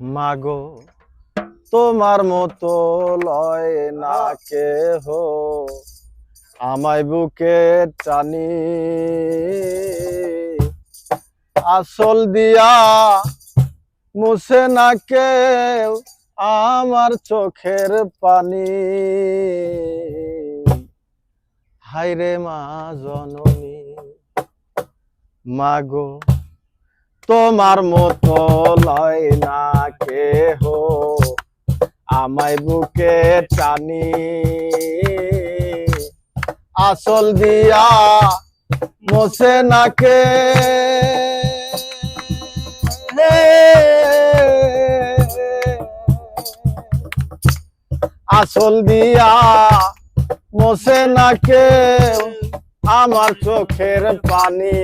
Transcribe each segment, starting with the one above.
মাগো, তোমার মতো লয় না কে হো আমায় বুকে টানি। আসল দিয়া মুছে না কেউ আমার চোখের পানি। হাইরে মা জননী, মাগো, তোমার মতো লয় না কে হো আমায় বুকে টানি। আসল দিয়া মোছে না কে আসল দিয়া মোছে না কেউ আমার চোখের পানি।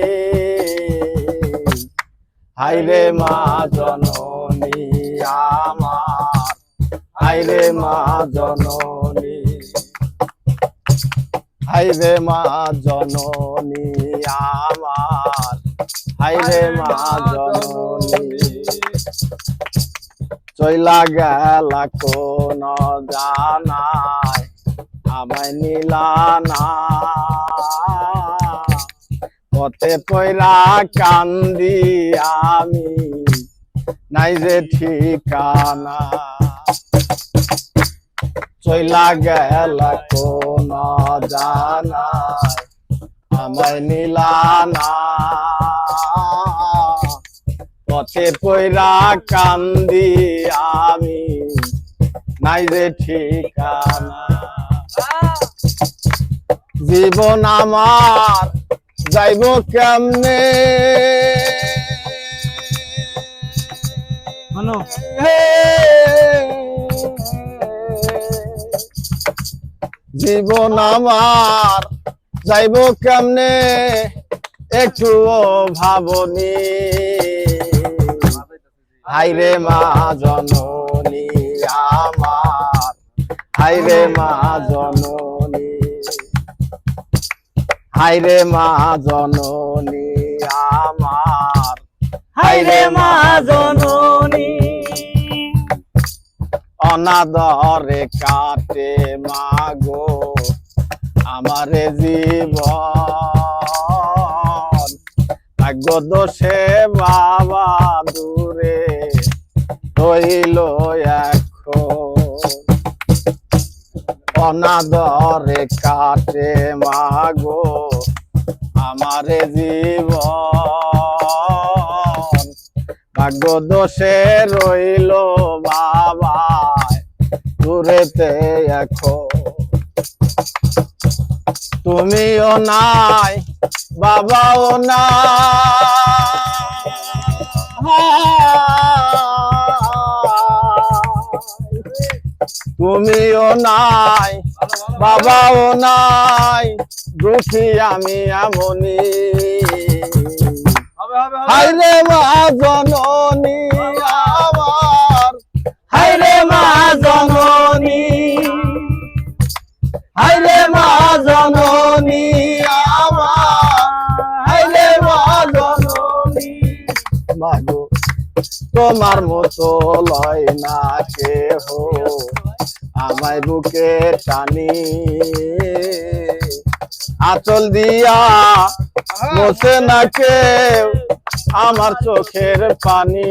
হাইরে মা জননী। আমার হাইরে মা জননী। হাইরে মা জননী আমার। হাইরে মা জননী। চইলা গেলা কোন জানাই, আমায় নিলা না। পথে পয়রা কান্দি আমি। নাই যে ঠিকানা। চইলা গেল কোন জানাই, আমায় নিলা না। পথে পয়রা কান্দি আমি, নাই যে ঠিকানা। জীবন আমার যাইব কেমনে? হে। জীবন আমার যাইব কেমনে? একটু ভাবনি। হাইরে মা জননী আমার, হাইরে মা জননী। হাইরে মা জননী আমার, হাইরে মা জননী। অনাদরে কাটে মাগো আমারে জীবন। ভাগ্য দোষে বাবা দূরে রইল অনাদরে কাটে মাগো আমারে জীবন। ভাগ্য দোষে রইল বাবা দূরেতে এখন তুমিও নাই বাবাও নাই। তুমিও নাই বাবাও নাই দুঃখী আমি আমনি হাইরে মা জননী। তোমার মতো লয় না কেহ। আমায় বুকে টানি। আচল দিয়া বসে না কেউ আমার চোখের পানি।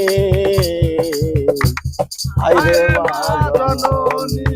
আইরে মা জননী।